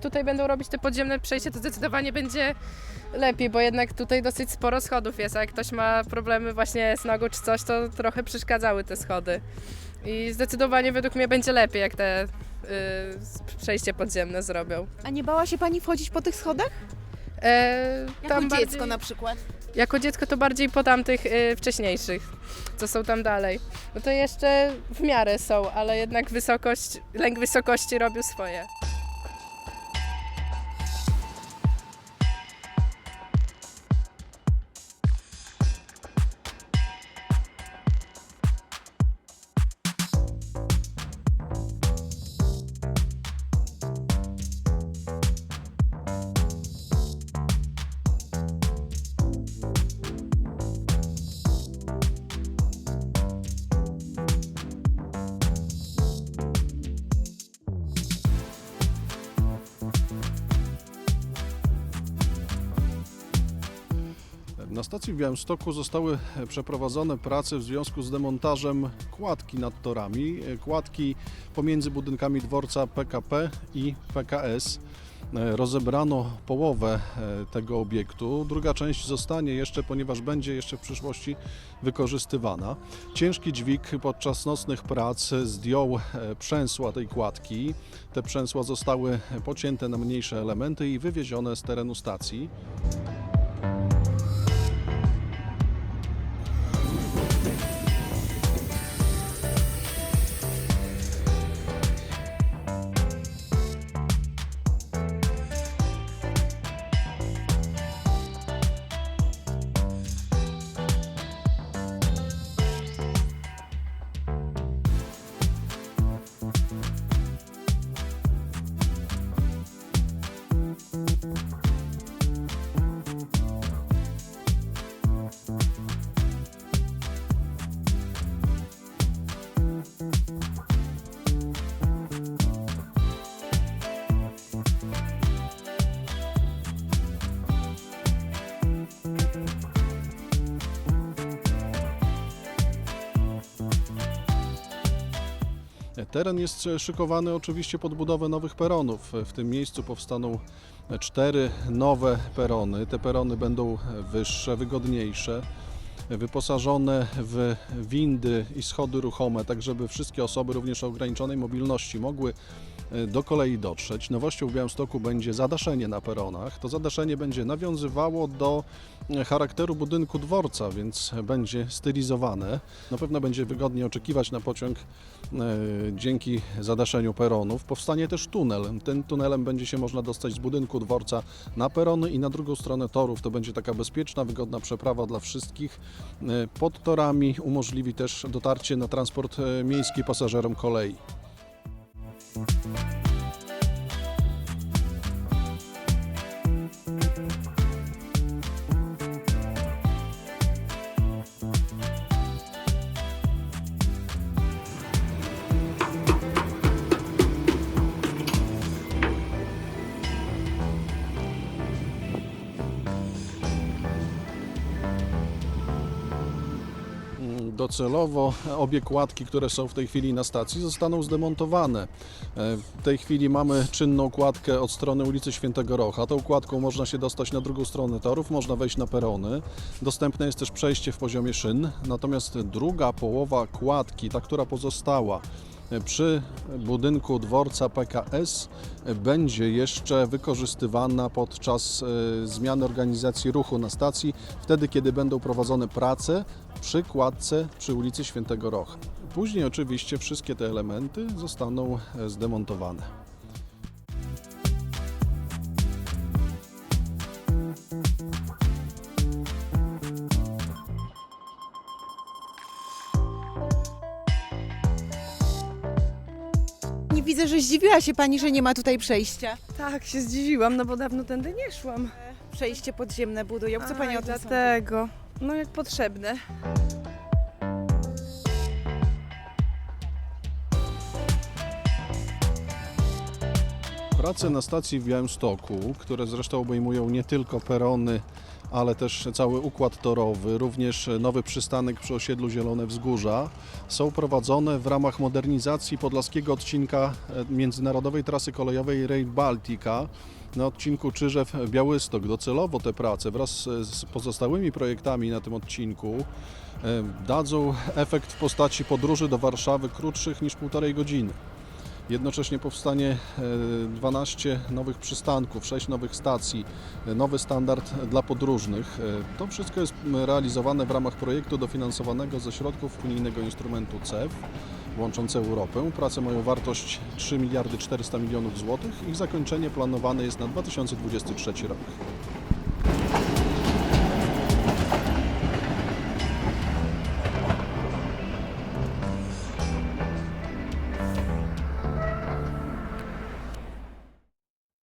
tutaj będą robić te podziemne przejście, to zdecydowanie będzie lepiej, bo jednak tutaj dosyć sporo schodów jest, a jak ktoś ma problemy właśnie z nogą czy coś, to trochę przeszkadzały te schody. I zdecydowanie według mnie będzie lepiej, jak te y, przejście podziemne zrobią. A nie bała się pani wchodzić po tych schodach? E, Jako tam dziecko bardziej- na przykład. Jako dziecko to bardziej po tamtych y, wcześniejszych, co są tam dalej. No to jeszcze w miarę są, ale jednak wysokość, lęk wysokości robił swoje. Na stacji w Białymstoku zostały przeprowadzone prace w związku z demontażem kładki nad torami, kładki pomiędzy budynkami dworca PKP i PKS. Rozebrano połowę e, tego obiektu. Druga część zostanie jeszcze, ponieważ będzie jeszcze w przyszłości wykorzystywana. Ciężki dźwig podczas nocnych prac zdjął e, przęsła tej kładki. Te przęsła zostały pocięte na mniejsze elementy i wywiezione z terenu stacji. Teren jest szykowany oczywiście pod budowę nowych peronów. W tym miejscu powstaną cztery nowe perony. Te perony będą wyższe, wygodniejsze, wyposażone w windy i schody ruchome, tak żeby wszystkie osoby również o ograniczonej mobilności mogły do kolei dotrzeć. Nowością w Białymstoku będzie zadaszenie na peronach. To zadaszenie będzie nawiązywało do charakteru budynku dworca, więc będzie stylizowane. Na pewno będzie wygodnie oczekiwać na pociąg e, dzięki zadaszeniu peronów. Powstanie też tunel. Tym tunelem będzie się można dostać z budynku dworca na perony i na drugą stronę torów. To będzie taka bezpieczna, wygodna przeprawa dla wszystkich. Pod torami umożliwi też dotarcie na transport miejski pasażerom kolei. Docelowo obie kładki, które są w tej chwili na stacji, zostaną zdemontowane. E, W tej chwili mamy czynną kładkę od strony ulicy Świętego Rocha. Tą kładką można się dostać na drugą stronę torów, można wejść na perony. Dostępne jest też przejście w poziomie szyn. Natomiast druga połowa kładki, ta, która pozostała, przy budynku dworca PKS będzie jeszcze wykorzystywana podczas e, zmiany organizacji ruchu na stacji, wtedy kiedy będą prowadzone prace przy kładce przy ulicy Świętego Rocha. Później oczywiście wszystkie te elementy zostaną e, zdemontowane. Widzę, że zdziwiła się pani, że nie ma tutaj przejścia. Tak, się zdziwiłam, no bo dawno tędy nie szłam. Przejście podziemne budują. Co pani o tym sądzi? Dlatego. No jak potrzebne. Prace na stacji w Białymstoku, które zresztą obejmują nie tylko perony, ale też cały układ torowy, również nowy przystanek przy osiedlu Zielone Wzgórza, są prowadzone w ramach modernizacji podlaskiego odcinka e, międzynarodowej trasy kolejowej Rail Baltica na odcinku Czyżew-Białystok. Docelowo te prace wraz z pozostałymi projektami na tym odcinku e, dadzą efekt w postaci podróży do Warszawy krótszych niż półtorej godziny. Jednocześnie powstanie e, 12 nowych przystanków, 6 nowych stacji, e, nowy standard dla podróżnych. E, To wszystko jest realizowane w ramach projektu dofinansowanego ze środków unijnego instrumentu CEF łączący Europę. Prace mają wartość 3 miliardy 400 milionów złotych. Ich zakończenie planowane jest na 2023 rok.